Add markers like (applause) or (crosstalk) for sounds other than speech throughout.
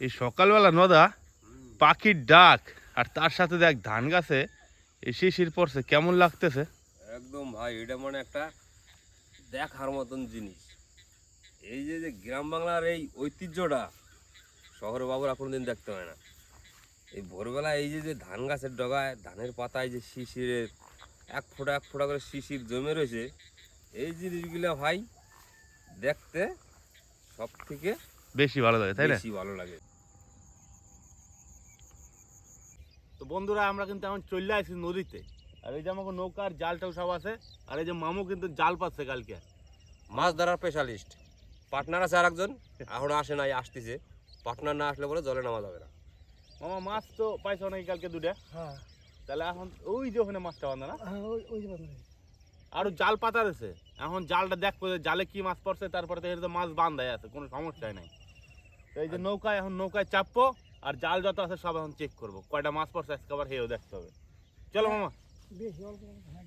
এই সকালবেলা নদা পাখির ডাক আর তার সাথে দেখ ধান গাছে এই শিশির পড়ছে কেমন লাগতেছে? একদম ভাই এটা মানে একটা দেখার মতন জিনিস। এই যে যে গ্রাম বাংলার এই ঐতিহ্যটা শহরে বাবুরা কোনোদিন দেখতে হয় না। এই ভোরবেলা এই যে যে ধান গাছের ডগায় ধানের পাতায় যে শিশিরের এক ফোঁটা এক ফোঁটা করে শিশির জমে রয়েছে এই জিনিসগুলো ভাই দেখতে সব থেকে বেশি ভালো লাগে তাই না? বেশি ভালো লাগে। তো বন্ধুরা আমরা কিন্তু এখন চলে আসছি নদীতে। আর এই যে আমাকে নৌকার জালটাও সব আছে আর এই যে মামু কিন্তু জাল পাচ্ছে কালকে। মাছ ধরার স্পেশালিস্ট পার্টনার আছে আর আরেকজন এখন আসে নাই আসতেছে। পার্টনার না আসলে বলে জলে নামা যাবে না। মামা মাছ তো পাইছো নাকি কালকে দুটা হ্যাঁ। তাহলে এখন ওই যে ওখানে মাছটা বান্ধা না? হ্যাঁ ওই যে বান্ধবী। জাল পাতা রয়েছে। এখন জালটা দেখব যে জালে কি মাছ পড়ছে তারপরে তো মাছ বান্ধাই আছে কোনো সমস্যাই নাই। তো এই যে নৌকায় এখন নৌকায় চাপবো। আর জাল যত আছে সব এখন চেক করব। কয়টা মাছ পড়ছে আজকে আবার হেও দেখতে হবে। চলো মামা। বেশি অল্প হ্যাঁ।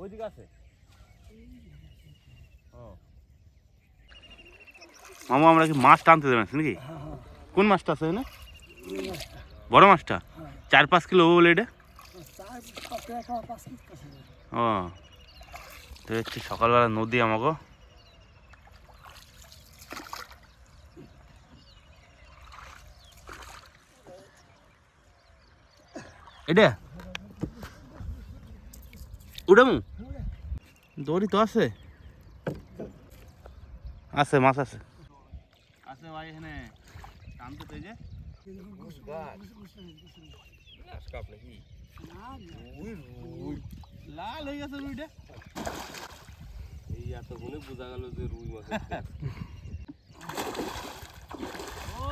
ওইদিকে আছে? মামা আমরা কি মাছ টানতে দেবেন নাকি? হ্যাঁ হ্যাঁ। কোন মাছটা আছে এখানে বড় মাছটা। চার পাঁচ কিলো বলে এটা? ও। তো হচ্ছে সকালবেলা নদী আমাকে এটা? উঠামু দড়ি তো আছে। আছে মাছ আছে। আছে ভাই এখানে। টানতে তো এই যে। আজকাপ লাল হয়ে গেছে রুইটা। এই এত বোঝা গেল যে রুই পেট। ও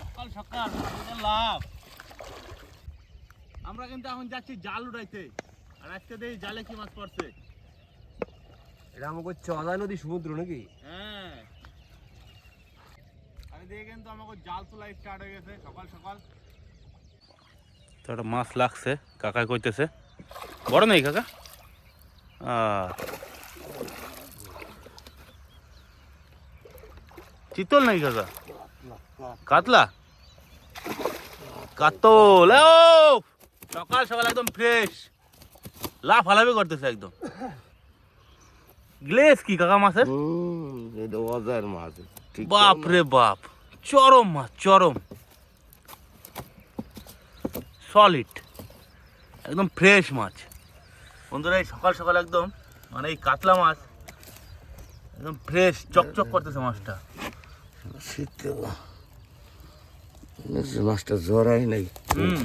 সকাল সকাল লাভ। আমরা কিন্তু এখন যাচ্ছি জাল উড়াইতে। আর আজকে দেখি জালে কি মাছ পড়ছে। এটা আমাকে অজয় নদী সমুদ্র নাকি? হ্যাঁ। আরে দেখে কিন্তু আমাকে জাল তোলা স্টার্ট হয়ে গেছে সকাল সকাল। তো একটা মাছ লাগছে কাকা কইতেছে। বড় নেই কাকা? আহ। চিতল নাকি কাকা? কাতলা? কাতল ও সকাল সকাল একদম ফ্রেশ লাফ হালাফি করতেছে একদম। গ্লেস কি কাকা মাছের? এটা মাছ বাপ রে বাপ চরম মাছ চরম। সলিড একদম ফ্রেশ মাছ। বন্ধুরা এই সকাল সকাল একদম মানে এই কাতলা মাছ একদম ফ্রেশ চকচক করতেছে মাছটা। শীত মাছটা জড়াই নাই। হুম।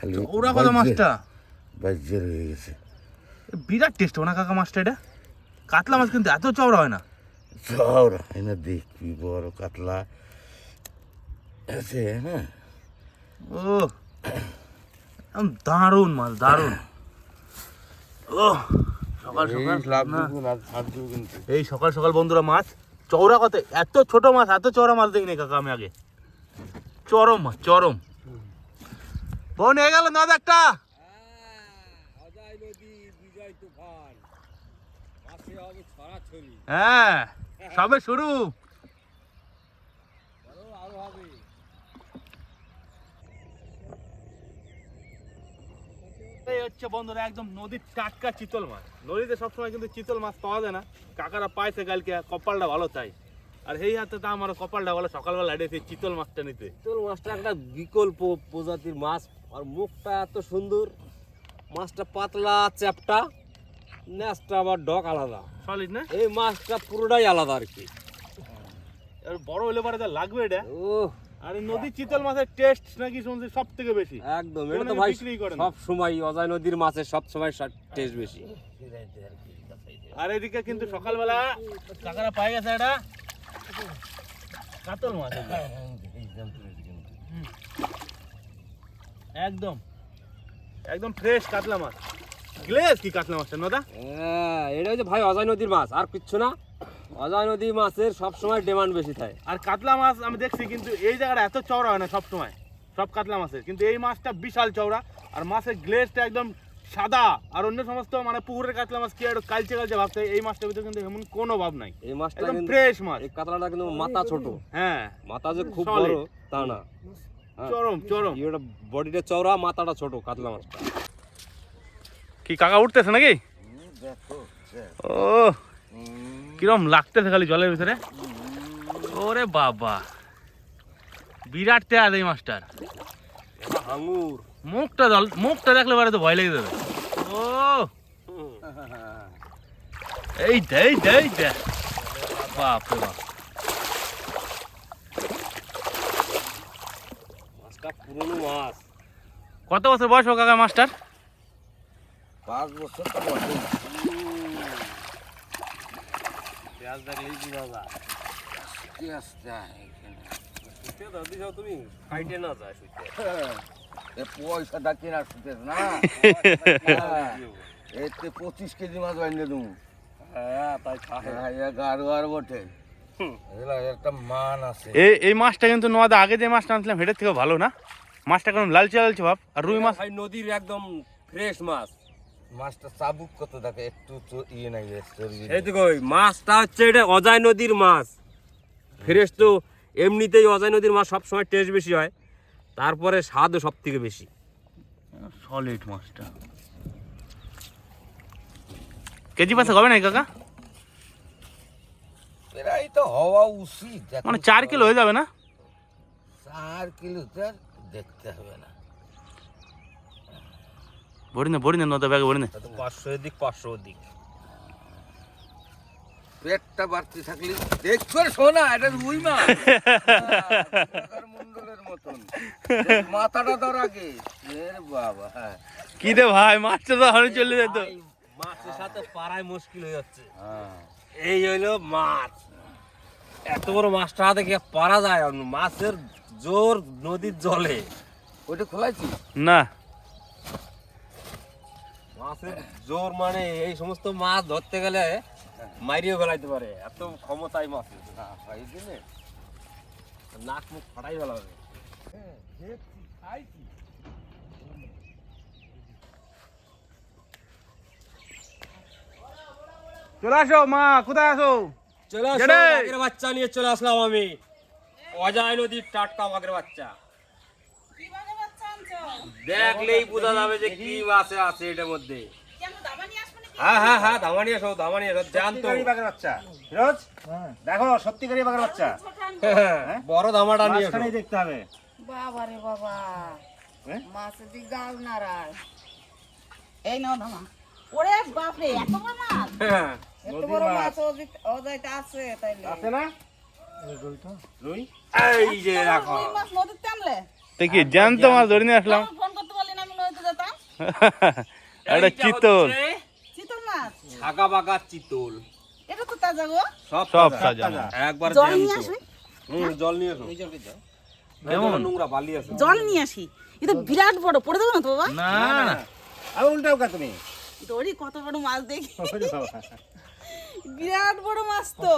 খালি ওরা কত মাছটা বাজ্যের হয়ে গেছে। বিরাট টেস্ট না কাকা মাছটা এটা? কাতলা মাছ কিন্তু এত চওড়া হয় না। চওড়া এনে দেখবি বড় কাতলা। আছে হ্যাঁ? ও দারুণ মাছ দারুণ। ও সকাল সকাল না। এই সকাল সকাল বন্ধুরা মাছ চওড়া কত? এত ছোট মাছ এত চওড়া মাছ দেখিনি কাকা আমি আগে। চরম মাছ চরম। বোন হয়ে গেল নদ একটা। অজয় নদী বিজয় তুফান। মাছে হবে ছড়াছড়ি। হ্যাঁ সবে শুরু। হচ্ছে বন্ধুরা একদম নদীর টাটকা চিতল মাছ। নদীতে সবসময় কিন্তু চিতল মাছ পাওয়া যায় না। কাকারা পাইছে কালকে কপালটা ভালো চাই আর এই হাতে তো আমার কপালটা ভালো। সকালবেলা হেঁটেছে চিতল মাছটা নিতে। চিতল মাছটা একটা বিকল্প প্রজাতির মাছ। আর মুখটা এত সুন্দর মাছটা পাতলা চ্যাপটা ন্যাসটা আবার ডক আলাদা। সলিড না? এই মাছটা পুরোটাই আলাদা আর কি। আর বড় হলে পরে যা লাগবে এটা। ও আর নদীর চিতল মাছের টেস্ট নাকি শুনছি সব থেকে বেশি। একদম এটা তো ভাই করে সব সময় অজয় নদীর মাছের সব সময় টেস্ট বেশি। আর এদিকে কিন্তু সকালবেলা কাকারা পাই গেছে এটা। কাতল মাছ। একদম। একদম ফ্রেশ কাতলা মাছ। গ্লেজ কি কাতলা মাছটা নদা? হ্যাঁ এটা হচ্ছে ভাই অজয় নদীর মাছ আর কিচ্ছু না। অজয় নদীর মাছের সব সময় ডিমান্ড বেশি থাকে। আর কাতলা মাছ আমি দেখছি কিন্তু এই জায়গাটা এত চওড়া হয় না সব সময় সব কাতলা মাছের। কিন্তু এই মাছটা বিশাল চওড়া আর মাছের গ্লেজটা একদম সাদা। আর অন্য সমস্ত মানে পুকুরের কাতলা মাছ কি একটু কালচে কালচে ভাবতে এই মাছটার ভিতরে কিন্তু এমন কোনো ভাব নাই। এই মাছটা একদম ফ্রেশ মাছ। এই কাতলাটা কিন্তু মাথা ছোট। হ্যাঁ। মাথা যে খুব. বড় তা না। চরম চরম। এটা বডিটা চওড়া মাথাটা ছোট কাতলা মাছটা। কি কাকা উঠতেছে নাকি? ও কিরম লাগতেছে খালি জলের ভিতরে? ওরে বাবা। বিরাট তেয়ার এই মাছটার। এটা হাঙুর। মুখটা জল মুখটা দেখলে পরে তো ভয় লেগে যাবে। ও। এই দে এই দে এই দে। বাপ রে বাপ মাছটা পুরনো মাছ। কত বছর বয়স হোক কাকা মাছটার? পাঁচ বছর তো। পেঁয়াজ দেখলেই কি দাও তুমি? ফাইটে না যায় সুতে। না? হ্যাঁ, এতে পঁচিশ কেজি মাছ হ্যাঁ হ্যাঁ মান এই মাছটা কিন্তু নোয়াদা আগে যে মাছটা আনছিলাম হেঁটের থেকে ভালো না? মাছটা কেমন লালচে লালচে ভাব? আর রুই মাছ? ভাই নদীর একদম ফ্রেশ মাছ। মাছটা চাবুক কত দেখে একটু চ- ইয়ে নাই এই দেখো মাছটা হচ্ছে এটা অজয় নদীর মাছ। ফ্রেশ তো এমনিতেই অজয় নদীর মাছ সবসময় টেস্ট বেশি হয়। তারপরে স্বাদও সব থেকে বেশি। সলিড মাছটা। কেজি পাশে হবে না কাকা? প্রায় তো হওয়া উচিত মানে চার কিলো হয়ে যাবে না? চার কিলো তো আর দেখতে হবে না। ভরি না ভরি না নদা ব্যাগে ভরি না পাঁচশো দিক পাঁচশো দিক পেটটা বাড়তে থাকলে দেখছ শোনা এটা রুই মাছ। মন্ডলের মতন। মাথাটা ধর আগে। এর বাবা হ্যাঁ। কি রে ভাই মাছটা তো হারে চলে যেত। মাছের সাথে পাড়ায় মুশকিল হয়ে যাচ্ছে। হ্যাঁ। এই হইল মাছ। এত বড় মাছটা হাতে কি পারা যায় মাছের জোর নদীর জলে। ওইটা খোলাইছি? না। মাছের জোর মানে এই সমস্ত মাছ ধরতে গেলে মারিয়ে ফেলাইতে পারে। এত ক্ষমতাই হ্যাঁ দিলে নাক মুখ ফাটাই ফেলাবে চলে আসো মা কোথায় আসো চলে আসো বাচ্চা নিয়ে চলে আসলাম আমি। অজয় নদীর টাটকা বাঘের বাচ্চা। দেখলেই বোঝা যাবে যে কি মাছে আছে এটার মধ্যে। হ্যাঁ হ্যাঁ হ্যাঁ ধামানি এসো ধামানি এসো জানতো বাঘের বাচ্চা। ফিরোজ দেখো সত্যিকারই বাঘের বাচ্চা। বড় ধামাটা নিয়ে এসো দেখতে হবে। বাবা রে বাবা। হ্যাঁ? মাছের গাল নাড়ায় এই নাও ধামা। ওরে বাপ রে এত বড় মাছ? হ্যাঁ। এত বড় মাছ। ওদিক- ওদাইতে আছে তাইলে। আছে না? রুই যে রুই? মাছ নদীতে আনলে? দেখি জ্যান্ত মাছ ধরে নিয়ে আসলাম। আমার ফোন করতে পারলি না আমি নদীতে যেতাম। (laughs) একটা চিতল। চিতল মাছ? ছাগা বাগা চিতল। এটা তো তাজা গো। সব সব তাজা। একবার জল নিয়ে হুম জল নিয়ে? কেমন? নোংরা বালি আছে। জল নিয়ে আসি। এটা বিরাট বড়। পড়ে দেবো না তো বাবা? না। না আর উল্টাও কা তুমি? দড়ি কত বড় মাছ দেখি। বিরাট বড় মাছ তো।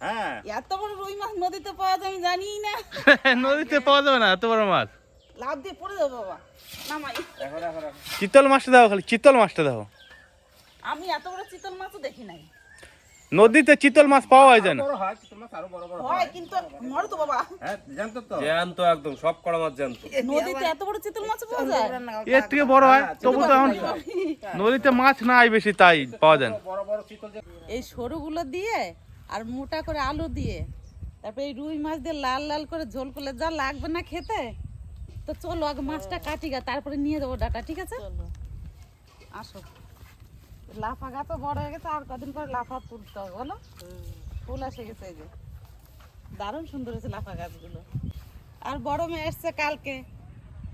হ্যাঁ। এত বড় রুই মাছ নদীতে পাওয়া যায় আমি জানি না। নদীতে পাওয়া যাবে না এত বড় মাছ। লাভ দিয়ে পড়ে দেবো বাবা। নামাই চিতল মাছটা দাও খালি চিতল মাছটা দাও আমি এত বড় চিতল মাছও দেখি নাই। নদীতে চিতল মাছ পাওয়া যায় না। বড় হয় তোমার আরও বড় বড় হয় কিন্তু মরে তো বাবা। হ্যাঁ জানতো তো। জ্যান্ত একদম সব কড়া মাছ জ্যান্ত। নদীতে এত বড় চিতল মাছ পাওয়া যায়? এর থেকে বড় হয় তবু তো এখন নদীতে মাছ নাই বেশি তাই পাওয়া যায় না। বড় বড় চিতল এই সরুগুলো দিয়ে আর মোটা করে আলু দিয়ে তারপরে এই রুই মাছ দিয়ে লাল লাল করে ঝোল করলে যা লাগবে না খেতে তো চলো আগে মাছটা কাটি গা তারপরে নিয়ে যাব ডাটা ঠিক আছে? আসো। লাফা গাছ তো বড় হয়ে গেছে আর কদিন পরে লাফা তুলতে হবে বলো? ফুল এসে গেছে এই যে। দারুণ সুন্দর হয়েছে লাফা গাছগুলো। আর বড় মেয়ে এসছে কালকে।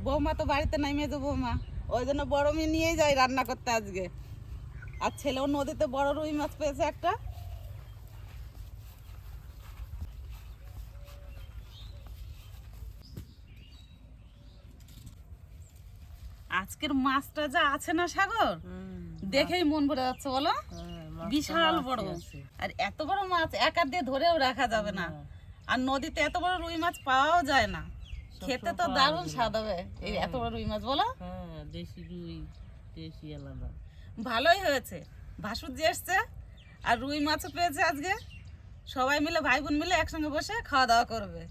বৌমা তো বাড়িতে নাই মেয়ে বৌমা। ওই জন্য বড় মেয়ে নিয়েই যাই রান্না করতে আজকে। আর ছেলেও নদীতে বড় রুই মাছ পেয়েছে একটা। আজকের মাছটা যা আছে না সাগর? দেখেই মন ভরে যাচ্ছে বলো? বিশাল বড়। আর এত বড় মাছ একা দিয়ে ধরেও রাখা যাবে না। আর নদীতে এত বড় রুই মাছ পাওয়াও যায় না। খেতে তো দারুণ স্বাদ হবে এই এত বড় রুই মাছ বলো? হ্যাঁ দেশি রুই টেস্টই আলাদা। ভালোই হয়েছে। ভাসুর যে এসছে আর রুই মাছও পেয়েছে আজকে। সবাই মিলে ভাই বোন মিলে একসঙ্গে বসে খাওয়া দাওয়া করবে।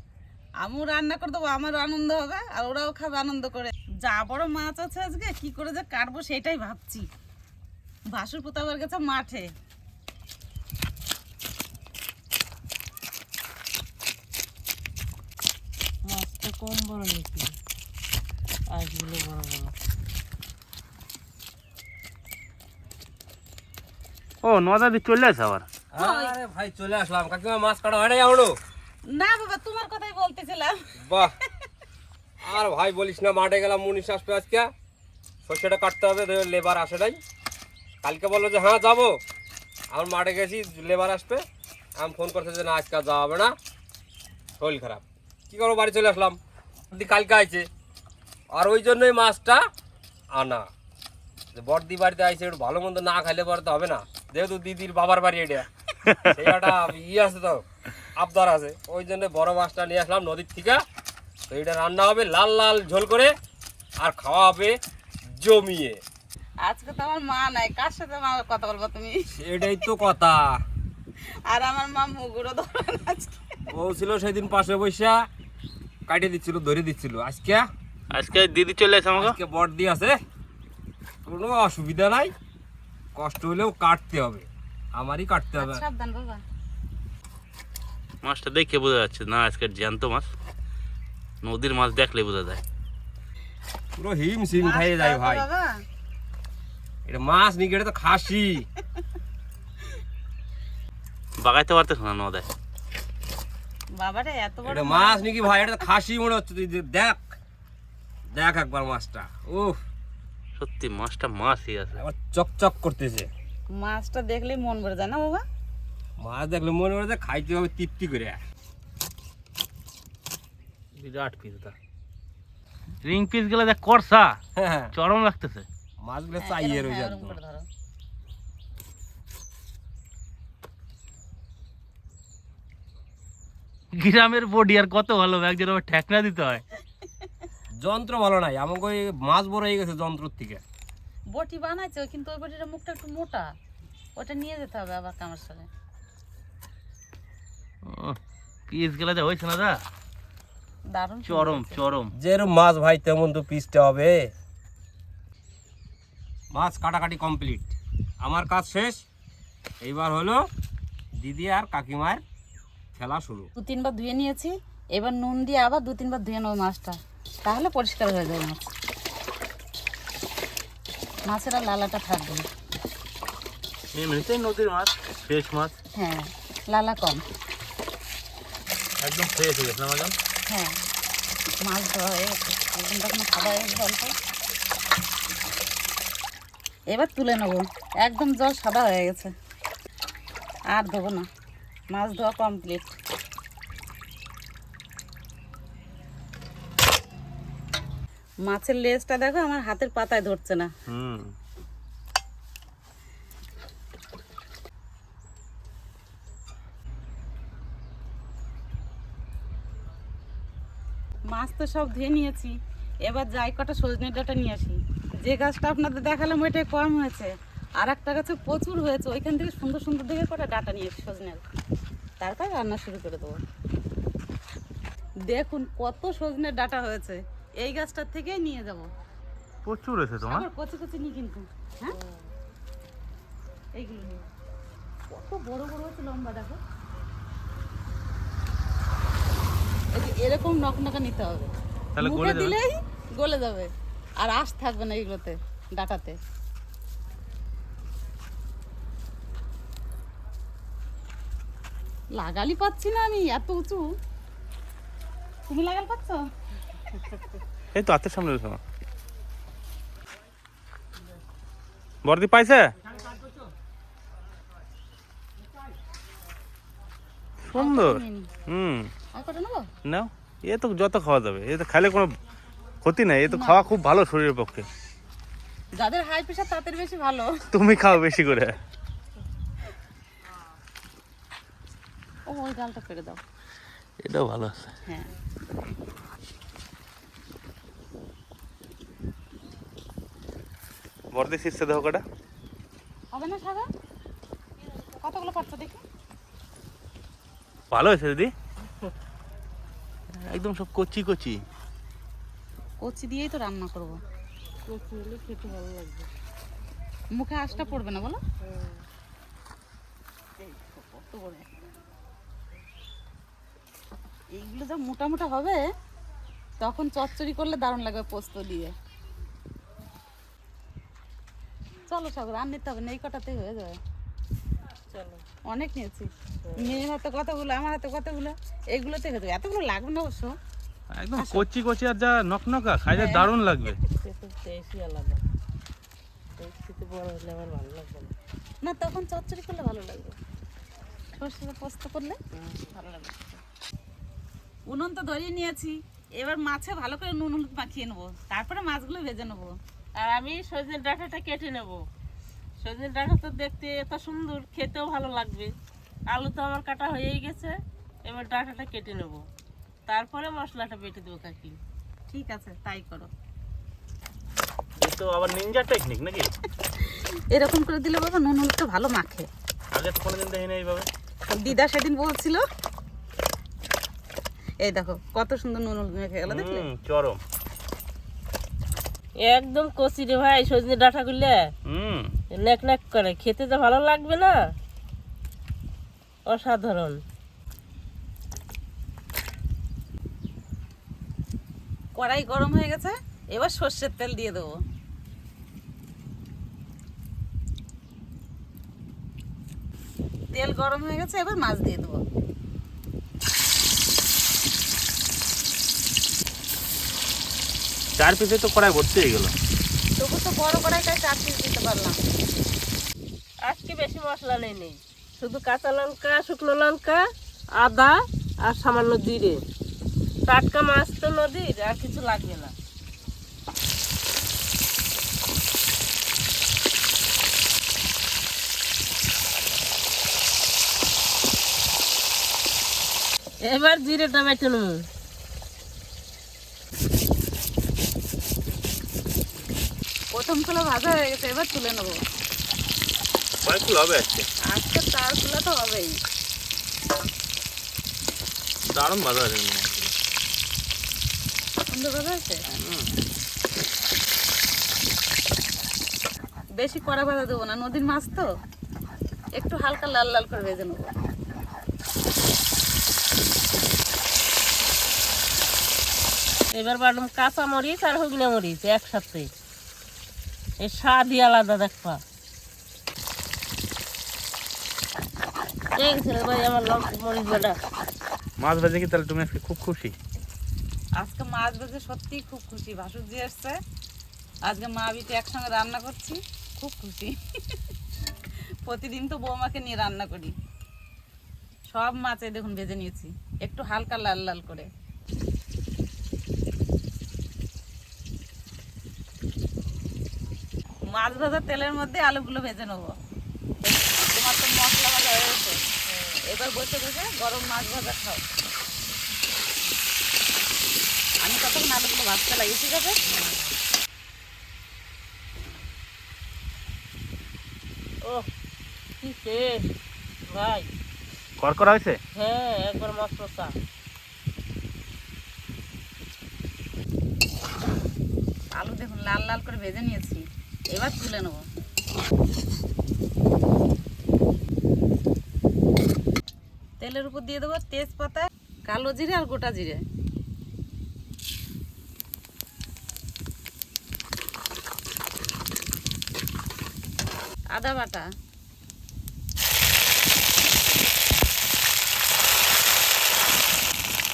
আমিও রান্না করে দেবো আমারও আনন্দ হবে আর ওরাও খাবে আনন্দ করে। যা বড় মাছ আছে আজকে কি করে যে কাটবো সেটাই ভাবছি। ভাসুর পোতাবার গেছে মাঠে। মাছটা কম বড় নাকি আজগুলো বড় বড়। ও নদা দিয়ে চলে আসে আবার? আরে ভাই চলে আসলাম। কাকিমা মাছ কাটা হয় না না বাবা তোমার কথাই বলতেছিলাম। বাহ। আর ভাই বলিস না, মাঠে গেলাম মুনিশ আসবে আজকে। সর্ষেটা কাটতে হবে লেবার আসে নাই। কালকে বলল যে হ্যাঁ যাব। আমার মাঠে গেছি, লেবার আসবে। আমি ফোন করতে যে, না, আজকে যাওয়া হবে না। শরীর খারাপ। কী করব, বাড়ি চলে আসলাম। দি কালকে আইছে। আর ওই জন্যই মাছটা আনা। বড়দি বাড়িতে আইছে, একটু ভালো মন্দ না খাইলে পরে তো হবে না। যেহেতু দিদির বাবার বাড়ি এটা। সেই ইয়ে আছে তো, আবদার আছে। ওই জন্য বড় মাছটা নিয়ে আসলাম নদীর থেকে। তো এটা রান্না হবে লাল লাল ঝোল করে আর খাওয়া হবে জমিয়ে। আজকে তো আমার মা নাই কার সাথে মা কথা বলব তুমি? এটাই তো কথা। আর আমার মা মুগুরও ধরেন আজকে। ও ছিল সেদিন পাশে বৈশা কাটিয়ে দিচ্ছিল ধরে দিচ্ছিল। আজকে? আজকে দিদি চলে আসে আমাকে। আজকে বট দিয়ে আছে। কোনো অসুবিধা নাই। কষ্ট হলেও কাটতে হবে। আমারই কাটতে হবে। সাবধান বাবা। মাছটা দেখে বোঝা যাচ্ছে না আজকে জ্যান্ত মাছ। নদীর মাছ দেখলে বোঝা যায়। পুরো হিম সিম খাইয়ে যায় ভাই। এটা মাছ নিকে এটা তো খাসি। বাগাইতে পারতেছ না নদায় বাবারে এত বড় এটা মাছ নাকি ভাই? এটা তো খাসি মনে হচ্ছে তুই দেখ। দেখ একবার মাছটা। উফ। সত্যি মাছটা মাছই আছে। আবার চকচক করতেছে। মাছটা দেখলেই মন ভরে যায় না বাবা? মাছ দেখলে মন ভরে যায় খাইতে হবে তৃপ্তি করে। রিং পিসগুলো দেখ করসা হ্যাঁ। চরম লাগতেছে। মাছগুলো চাইয়ে রয়েছে হ্যাঁ, একদম গ্রামের বডি আর কত ভালো একজন আবার ঠেকনা দিতে হয়। যন্ত্র ভালো নাই আমাকে ওই মাছ বড় হয়ে গেছে যন্ত্রর থেকে। বটি বানাইছে কিন্তু ওই বটিটা মুখটা একটু মোটা। ওটা নিয়ে যেতে হবে আবার কামার সাথে পিসগুলো যা হয়েছে না দা চরম চরম। যেরকম মাছ ভাই তেমন তো পিসতে হবে। মাছ কাটাকাটি কমপ্লিট আমার কাজ শেষ। এইবার হলো দিদি আর কাকিমার খেলা শুরু। দু তিনবার ধুয়ে নিয়েছি। এবার নুন দিয়ে আবার দু তিনবার ধুয়ে নেব মাছটা। তাহলে পরিষ্কার হয়ে যাবে মাছ। মাছের আর লালাটা থাকবে এমনিতেই নদীর মাছ ফ্রেশ মাছ। হ্যাঁ লালা কম। একদম ফ্রেশ হয়ে গেছে না হ্যাঁ মাছ ধোয়া হয়ে গেছে সাদা হয়ে এবার তুলে নেব। একদম জল সাদা হয়ে গেছে। আর দেবো না। মাছ ধোয়া কমপ্লিট মাছের লেজটা দেখো, আমার হাতের পাতায় ধরছে না। হুম। মাছ তো সব ধুয়ে নিয়েছি। এবার যাই কটা সজনে ডাটা নিয়ে আসি। যে গাছটা আপনাদের দেখালাম ওইটাই কম হয়েছে। আর একটা গাছে প্রচুর হয়েছে। ওইখান থেকে সুন্দর সুন্দর দেখে কটা ডাটা নিয়ে এসি সজনের। তারপর রান্না শুরু করে দেবো। দেখুন কত সজনের ডাটা হয়েছে। এই গাছটার থেকেই নিয়ে যাব। প্রচুর হয়েছে তোমার? কচি কচি নিয়ে কিন্তু। হ্যাঁ? এইগুলো কত বড় বড় হচ্ছে লম্বা দেখো এই যে এরকম নকনকা নিতে হবে। তাহলে গলে দিলেই গলে যাবে। আর আঁশ থাকবে না এগুলোতে ডাটাতে। লাগালি পাচ্ছি না আমি এত উঁচু। তুমি লাগাল পাচ্ছ? এই তো হাতের সামনে রয়েছে। বর্দি পাইছে? সুন্দর। হুম। নাও এ তো যত খাওয়া যাবে এ তো খাইলে কোনো ক্ষতি নাই এ তো খাওয়া খুব ভালো শরীরের পক্ষে। যাদের হাই প্রেশার তাদের বেশি ভালো। তুমি খাও বেশি করে। ও ওই ডালটা ফেলে দাও। এটাও ভালো আছে। হ্যাঁ। বর্দি শীর্ষে দেহ কটা। হবে না সাদা? কতগুলো পারছ দেখি? ভালো হয়েছে দিদি? একদম সব কচি কচি। কচি দিয়েই তো রান্না করব। কচি হলে খেতে ভালো লাগবে। মুখে আঁশটা পড়বে না বলো? এই কত বড় এইগুলো যা মোটা মোটা হবে তখন চচ্চড়ি করলে দারুণ লাগবে পোস্ত দিয়ে। চলো সাগর আর নিতে হবে না এই কটাতে হয়ে যাবে। অনেক নিয়েছি। মেয়ের হাতে কতগুলো আমার হাতে কতগুলো হয়ে যাবে এতগুলো লাগবে না অবশ্য। একদম কচি কচি আর যা নকনকা খাইতে দারুণ লাগবে। সে তো টেস্টই আলাদা। এর বড় হলে আমার ভালো লাগবে না। না তখন চচ্চড়ি করলে ভালো লাগবে। সর্ষে পোস্ত করলে ভালো লাগবে। উনুন তো ধরিয়ে নিয়েছি। এবার মাছে ভালো করে নুন হলুদ মাখিয়ে নেব। তারপরে মাছগুলো ভেজে নেব। আর আমি সজনে ডাঁটাটা কেটে নেব। সজনের ডাঁটা তো দেখতে এত সুন্দর খেতেও ভালো লাগবে। আলু তো আমার কাটা হয়েই গেছে এবার ডাঁটাটা কেটে নেব। তারপরে মশলাটা বেটে দেবো কাকি। ঠিক আছে তাই করো। তো আবার নিনজা টেকনিক নাকি? এরকম করে দিলে বাবা নুন হলুদটা ভালো মাখে। আগে তো কোনোদিন দেখিনি এইভাবে। দিদা সেদিন বলছিল এই দেখো কত সুন্দর নুন হলুদ মেখে গেল দেখলে? চরম। একদম কচি রে ভাই সজনে ডাঁটাগুলো হুম নেক নেক করে। খেতে তো ভালো লাগবে না? অসাধারণ। কড়াই গরম হয়ে গেছে এবার সর্ষের তেল দিয়ে দেবো। তেল গরম হয়ে গেছে এবার মাছ দিয়ে দেবো। চার পিসে তো কড়াই ভর্তি হয়ে গেল। তবু তো বড় কড়াইটাই চার পিস দিতে পারলাম। আজকে বেশি মশলা নেই নেই। শুধু কাঁচা লঙ্কা, শুকনো লঙ্কা, আদা আর সামান্য জিরে। টাটকা মাছ তো নদীর, আর কিছু লাগবে না। এবার জিরেটা বেটে নেব। প্রথম কুলো ভাজা হয়ে গেছে, এবার তুলে নেব। কয়েকগুলো হবে আজকে? আজকে চার কুলো তো হবেই। দারুণ ভালো আছে। সুন্দর ভাজা হয়েছে বেশি কড়া ভাজা দেবো না নদীর মাছ তো। একটু হালকা লাল লাল করে ভেজে নেব। এবার বাড়লাম কাঁচা মরিচ আর হুগনা মরিচ একসাথে এই স্বাদই আলাদা দেখবা এই ছেলে ভাই আমার লঙ্কা মরিচ বাটা মাছ ভেজে কি তাহলে তুমি আজকে খুব খুশি? আজকে মাছ ভেজে সত্যি খুব খুশি। ভাসুর জি এসছে আজকে মা বিটি একসঙ্গে রান্না করছি। খুব খুশি। প্রতিদিন তো বৌমাকে নিয়ে রান্না করি। সব মাছ দেখুন ভেজে নিয়েছি। একটু হালকা লাল লাল করে। মাছ ভাজা তেলের মধ্যে আলুগুলো ভেজে নেব তোমার তো মশলা ভাজা হয়ে গেছে এবার বসে বসে গরম মাছ ভাজা খাও। আমি ততক্ষণ আলুগুলো ভাজতে লাগি ঠিক আছে? ও কি টেস্ট ভাই। করকরা হয়েছে? হ্যাঁ একবার মাছ মশা আলু দেখুন লাল লাল করে ভেজে নিয়েছি। এবার তুলে নেব। তেলের উপর দিয়ে দেবো তেজপাতা কালো জিরে আর গোটা জিরে। আদা বাটা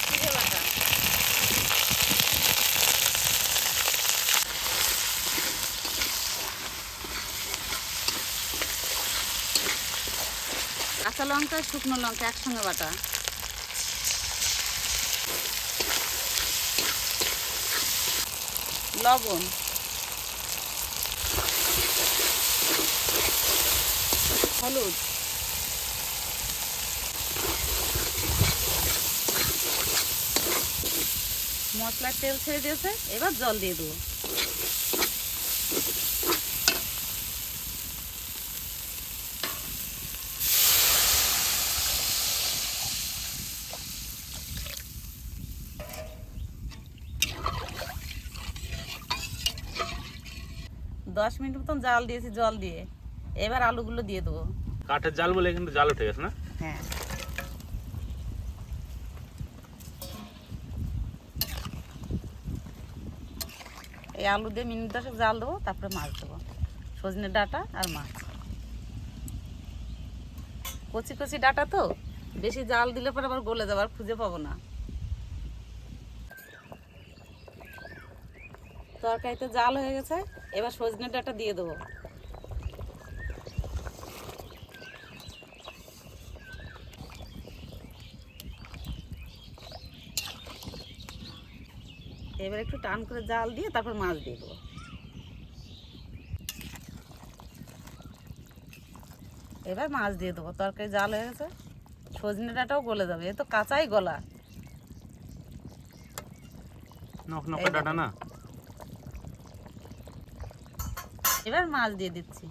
জিরে বাটা কাঁচা লঙ্কা, শুকনো লঙ্কা, একসঙ্গে বাটা। লবণ। হলুদ। মশলার তেল ছেড়ে দিয়েছে, এবার জল দিয়ে দেবো। দশ মিনিট মতন জাল দিয়েছি জল দিয়ে। এবার আলুগুলো দিয়ে দেবো। কাঠের জাল বলে কিন্তু জাল উঠে গেছে না? হ্যাঁ। এই আলু দিয়ে মিনিট দশেক জাল দেবো তারপরে মাছ দেবো। সজনে ডাটা আর মাছ। কচি কচি ডাটা তো বেশি জাল দিলে পরে আবার গলে যাবার খুঁজে পাবো না। তরকারিতে জাল হয়ে গেছে। এবার সজনে ডাঁটা দিয়ে দেবো। এবার একটু টান করে জাল দিয়ে তারপর মাছ দিয়ে দেবো। এবার মাছ দিয়ে দেবো। তরকারি জাল হয়ে গেছে। সজনে ডাঁটাও গলে যাবে। এ তো কাঁচাই গলা। নখ নখে। ডাটা না? এবার মাছ দিয়ে দিচ্ছি।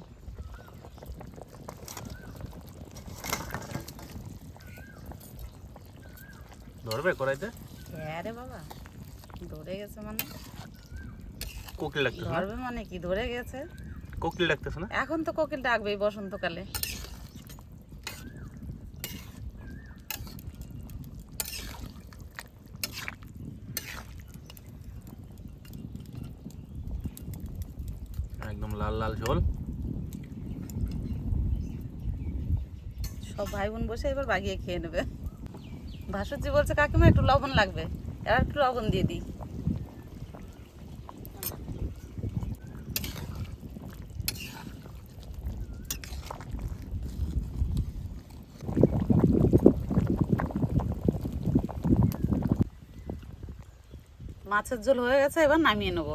ধরবে কড়াইতে? হ্যাঁ রে বাবা ধরে গেছে মানে। কোকিল ডাকতে ধরবে মানে কি? ধরে গেছে। কোকিল লাগতেছে না? এখন তো কোকিল ডাকবেই বসন্তকালে। লাল ঝোল। সব ভাই বোন বসে এবার বাগিয়ে খেয়ে নেবে। ভাসুরজি বলছে, কাকিমা, একটু লবণ লাগবে। এবার একটু লবণ দিয়ে দিই। মাছের ঝোল হয়ে গেছে, এবার নামিয়ে নেব।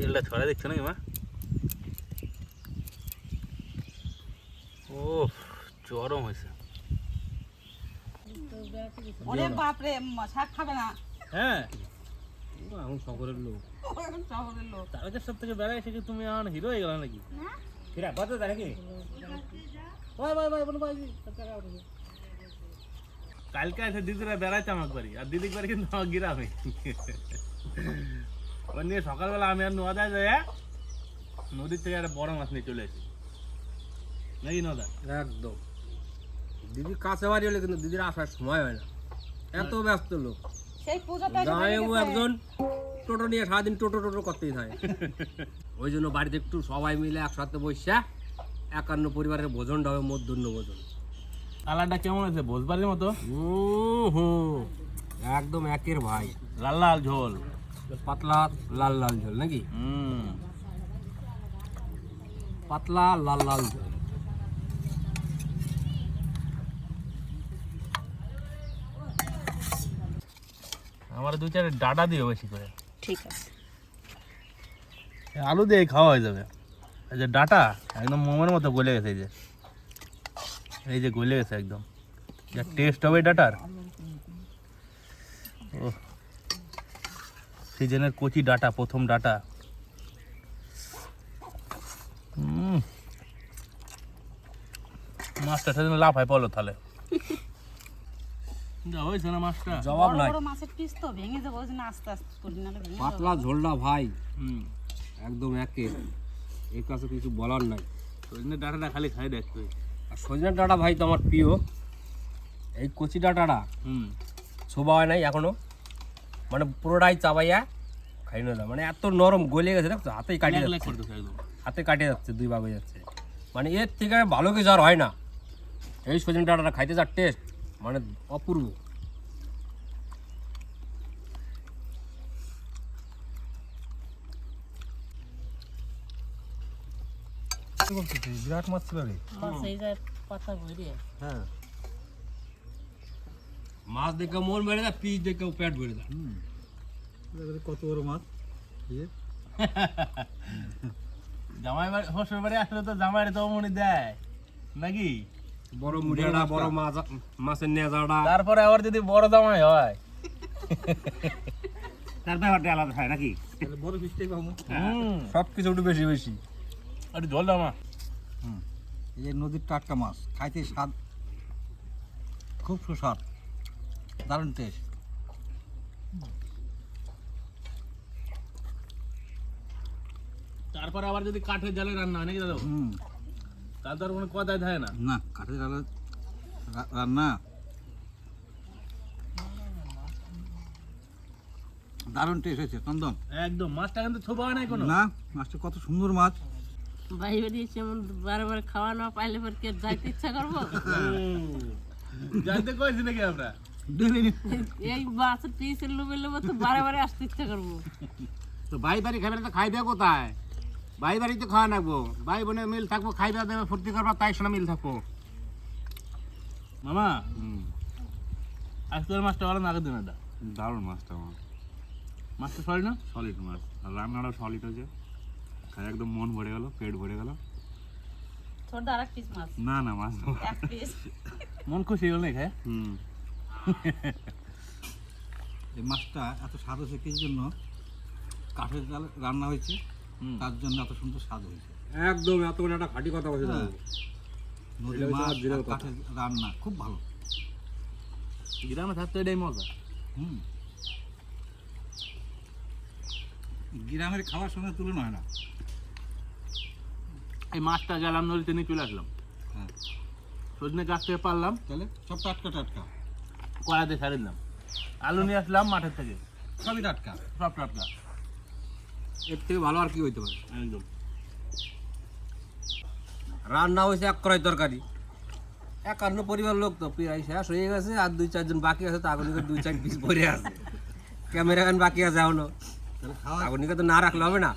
তেলটা ছড়া দেখছ নাকি মা? ও চরম হয়েছে। ওরে বাপরে শাক খাবে না। হ্যাঁ? এখন শহরের লোক। শহরের লোক। তারকের সব থেকে এসে তুমি এখন হিরো হয়ে গেল নাকি? তাই কালকে এসে দিদিরা বেড়াইতাম একবারই আর দিদির বাড়ি কিন্তু আমার গ্রামে। ওর নিয়ে সকালবেলা আমি আর নদায় যাই নদীর থেকে একটা বড় মাছ নিয়ে চলে এসেছি নাকি নদা? একদম। দিদির কাছে বাড়ি হলে কিন্তু দিদির আসার সময় হয় না। এত ব্যস্ত লোক। সেই একজন টোটো নিয়ে সারাদিন টোটো টোটো করতেই থাকে। (laughs) ওই জন্য বাড়িতে একটু সবাই মিলে একসাথে বসে একান্ন পরিবারের ভোজনটা হবে মধ্যাহ্ন ভোজন। কালারটা কেমন আছে ভোজবাড়ির মতো? একদম একের ভাই। লাল লাল ঝোল। পাতলা লাল লাল ঝোল নাকি? হুম। পাতলা লাল লাল ঝোল। আমার দু চার ডাটা দিও বেশি করে। ঠিক আছে। আলু দিয়ে খাওয়া হয়ে যাবে। এই যে ডাটা একদম মোমের মতো গলে গেছে এই যে। এই যে গলে গেছে একদম। যা টেস্ট হবে ডাটার। ও সিজনের কচি ডাটা প্রথম ডাটা। হুম মাছটা সেদিন লাভ হয় বলো তাহলে হয়েছে না মাছটা? জবাব নাই। মাছের পিস তো ভেঙে যাব ওই জন্য আস্তে আস্তে করি নাহলে পাতলা ঝোলটা ভাই। হুম। একদম একের এর কাছে কিছু বলার নাই। সজনে ডাটাটা খালি খাই দেখ তুই। আর সজনের ডাটা ভাই তো আমার প্রিয়। এই কচি ডাটাটা হুম। শোভা হয় নাই এখনও। মানে পুরোটাই চাবাইয়া খাই না মানে এত নরম গলে গেছে দেখছ? হাতেই কাটিয়ে যাচ্ছে। হাতে কাটিয়ে যাচ্ছে দুই ভাগ হয়ে যাচ্ছে। মানে এর থেকে ভালো কিছু আর হয় না। এই সজনে ডাটাটা খাইতে যার টেস্ট মানে অপূর্ব। বিরাট মাছ ছিল রে। হ্যাঁ। মাছ দেখে মন বেড়ে দেয় পিস দেখে পেট ভরে দেয় কত বড় মাছ? (laughs) জামাই বাড়ি শ্বশুর বাড়ি আসলে তো জামাই তো মনে দেয় নাকি? বড় মুড়িয়াটা বড় মাছ মাছের নেজাটা তারপরে আবার যদি বড় জামাই হয়। (laughs) তার ব্যাপারটা আলাদা হয় নাকি? বড় পাবো। সব কিছু একটু বেশি বেশি। এই যে নদীর টাটকা মাছ খাইতে স্বাদ খুব সুস্বাদ। দারুণ টেস্ট তারপর আবার যদি কাঠের জালে রান্না হয় নাকি দাদা? হুম। তার তো আর কোনো কথাই থাকে না। না কাঠের জালে রান্না দারুণ টেস্ট হয়েছে চন্দন। একদম মাছটা কিন্তু ছোপা হয় নাই কোনো? না মাছটা কত সুন্দর মাছ। ভাই বেরিয়েছে এমন বারে বারে খাওয়া না পাইলে পর কে যাইতে ইচ্ছা করব? জানতে কয়েছি নাকি আমরা? এই মাছের পিসের লোভে লোভে তো বারে বারে আসতে ইচ্ছা করব। তো ভাই বাড়ি খাবে না তো খাইবে কোথায়? ভাই বাড়িতে খাওয়া নাকবো ভাই বোনে মিল থাকব খাইবে দেবে ফুর্তি করবা তাই শোনা মিল থাকব। মামা আজকের মাছটা ভালো না আগের দিন এটা দারুণ মাছটা আমার। মাছটা সরি না? সলিড মাছ। আর রান্নাটাও সলিড হয়েছে। খাই একদম মন ভরে গেল পেট ভরে গেল। না না মাছ না। এক পিস মন খুশি হল না খায়? হুম। (laughs) এই মাছটা এত স্বাদ হয়েছে কি জন্য? কাঠের জালে রান্না হয়েছে তার জন্য এত সুন্দর স্বাদ হয়েছে। একদম এত বড় একটা খাঁটি কথা বলছে হ্যাঁ। নদীর মাছ কাঠের রান্না খুব ভালো। গ্রামে থাকতে এটাই মজা। হুম। গ্রামের খাওয়ার সঙ্গে তুলনা হয় না। এই মাছটা গেলাম নদীতে নিয়ে চলে আসলাম। হ্যাঁ। সজনে গাছ থেকে পারলাম। তাহলে সব টাটকা টাটকা। কড়াতে ছাড়ে দিলাম। আলু নিয়ে আসলাম মাঠের থেকে। সবই টাটকা সব টাটকা। এর থেকে ভালো আর কি হইতে পারে? একদম। রান্না হয়েছে এক কড়াই তরকারি। একান্ন পরিবার লোক তো প্রায় শেষ হয়ে গেছে আর দুই চারজন বাকি আছে তো আগুনিকে দুই চার পিস ভরে আছে। ক্যামেরাম্যান বাকি আছে এখনও। আগুনিকে তো না রাখলে হবে না।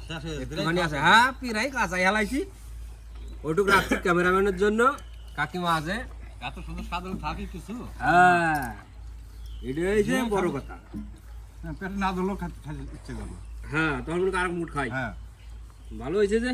একটুখানি আছে। হ্যাঁ পিরাই কাঁচাই হেলাইছি। ওইটুকু রাখছি ক্যামেরাম্যানের জন্য। কাকিমা আছে। এত সুন্দর হলে থাকে কিছু। হ্যাঁ। এটাই যে বড় কথা। হ্যাঁ না হ্যাঁ তখন আর মুঠ খাই। হ্যাঁ। ভালো হয়েছে যে?